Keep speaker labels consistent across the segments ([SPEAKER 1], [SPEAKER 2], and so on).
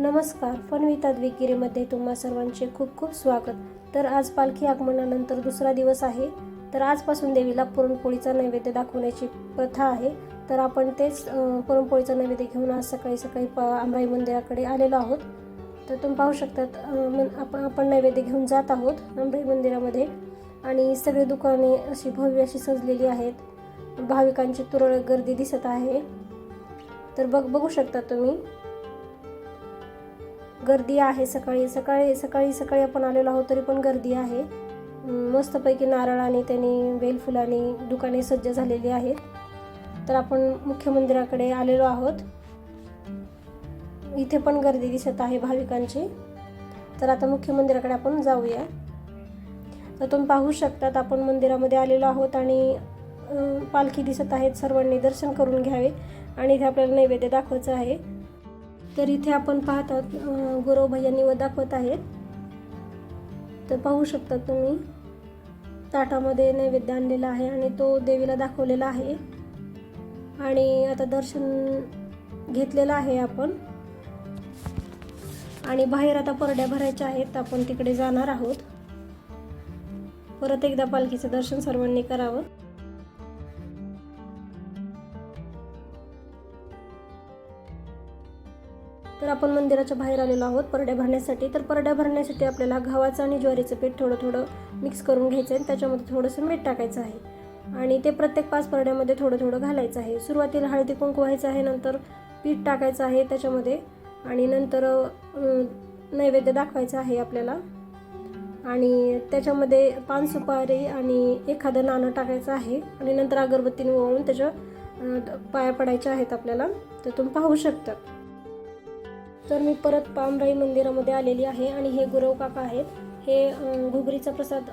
[SPEAKER 1] नमस्कार फनविता द्विगिरीमध्ये तुम्हा सर्वांचे खूप खूप स्वागत. तर आज पालखी आगमनानंतर दुसरा दिवस आहे. तर आजपासून देवीला पुरणपोळीचा नैवेद्य दाखवण्याची प्रथा आहे. तर आपण तेच पुरणपोळीचा नैवेद्य घेऊन आज सकाळी सकाळी प आमराई मंदिराकडे आलेलो आहोत. तर तुम्ही पाहू शकतात आपण आपण नैवेद्य घेऊन जात आहोत आमराई मंदिरामध्ये. आणि सगळी दुकाने अशी भव्य अशी सजलेली आहेत. भाविकांची तुरळक गर्दी दिसत आहे. तर बघ बघू शकता तुम्ही. गर्दी आहे सकाळी सकाळी सकाळी सकाळी आपण आलेलो आहोत तरी पण गर्दी आहे. मस्तपैकी मस्तपैकी नारळाने त्यांनी बेलफुलाने दुकाने सज्ज झालेली आहेत. तर आपण मुख्य मंदिराकडे आलेलो आहोत. इथे पण गर्दी दिसत आहे भाविकांची. तर आता मुख्य मंदिराकडे आपण जाऊया. तर तुम्ही पाहू शकतात आपण मंदिरामध्ये आलेलो आहोत आणि पालखी दिसत आहेत. सर्वांनी दर्शन करून घ्यावे आणि इथे आपल्याला नैवेद्य दाखवायचं आहे. तर इथे आपण पाहत आहोत गुरव भैयांनी व दाखवत आहेत. तर पाहू शकता तुम्ही ताटामध्ये नैवेद्य आणलेला आहे आणि तो देवीला दाखवलेला आहे. आणि आता दर्शन घेतलेलं आहे आपण. आणि बाहेर आता परड्या भरायच्या आहेत आपण तिकडे जाणार आहोत. परत एकदा पालखीचं दर्शन सर्वांनी करावं. तर आपण मंदिराच्या बाहेर आलेलो आहोत परड्या भरण्यासाठी. तर परड्या भरण्यासाठी आपल्याला गव्हाचं आणि ज्वारीचं पीठ थोडं थोडं मिक्स करून घ्यायचं आहे. त्याच्यामध्ये थोडंसं मीठ टाकायचं आहे. आणि ते प्रत्येक पाच परड्यामध्ये थोडं थोडं घालायचं आहे. सुरुवातीला हळदी कुंकू व्हायचं आहे नंतर पीठ टाकायचं आहे त्याच्यामध्ये. आणि नंतर नैवेद्य दाखवायचं आहे आपल्याला. आणि त्याच्यामध्ये पान सुपारी आणि एखादं नाणं टाकायचं आहे. आणि नंतर अगरबत्तीने ओळून त्याच्या पाया पडायच्या आहेत आपल्याला. तर तुम्ही पाहू शकता तर मी परत पामराई मंदिरामध्ये आलेली आहे आणि हे गुरव काका आहेत. हे घुगरीचा प्रसाद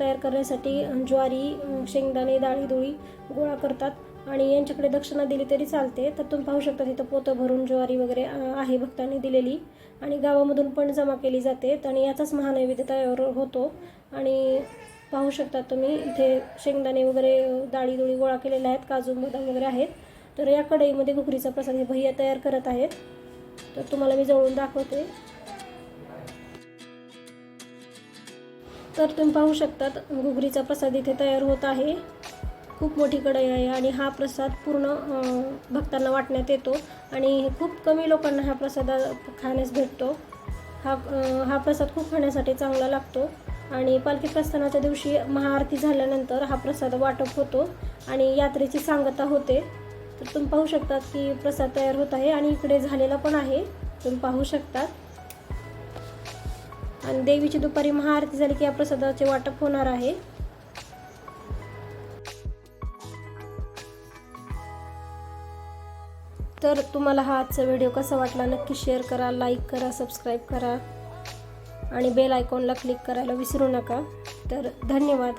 [SPEAKER 1] तयार करण्यासाठी ज्वारी शेंगदाणे डाळीदुळी गोळा करतात आणि यांच्याकडे दक्षिणा दिली तरी चालते. तर तुम्ही पाहू शकता तिथं पोतं भरून ज्वारी वगैरे आहे भक्तांनी दिलेली आणि गावामधून पण जमा केली जाते. आणि याचाच महानैवेद्य तयार होतो. आणि पाहू शकता तुम्ही इथे शेंगदाणे वगैरे डाळीदुळी गोळा केलेल्या आहेत काजू बदाम वगैरे आहेत. तर या कढईमध्ये घुगरीचा प्रसाद हे भैया तयार करत आहेत. तर तुम्हाला मी जवळून दाखवते. तर तुम्ही पाहू शकतात घुगरीचा प्रसाद इथे तयार होत आहे. खूप मोठी कढई आहे आणि हा प्रसाद पूर्ण भक्तांना वाटण्यात येतो आणि खूप कमी लोकांना हा प्रसाद खाण्यास भेटतो. हा हा प्रसाद खूप खाण्यासाठी चांगला लागतो आणि पालखी प्रस्थानाच्या दिवशी महाआरती झाल्यानंतर हा प्रसाद वाटप होतो आणि यात्रेची सांगता होते. तर तुम्ही पाहू शकतात की प्रसाद तयार होत आहे आणि इकडे झालेला पण आहे. तुम्ही पाहू शकतात आणि देवीची दुपारी महाआरती झाली की या प्रसादाचे वाटप होणार आहे. तर तुम्हाला हा आजचा व्हिडिओ कसा वाटला नक्की शेअर करा लाईक करा सबस्क्राईब करा. आणि बेल आयकॉनला क्लिक करायला विसरू नका. तर धन्यवाद.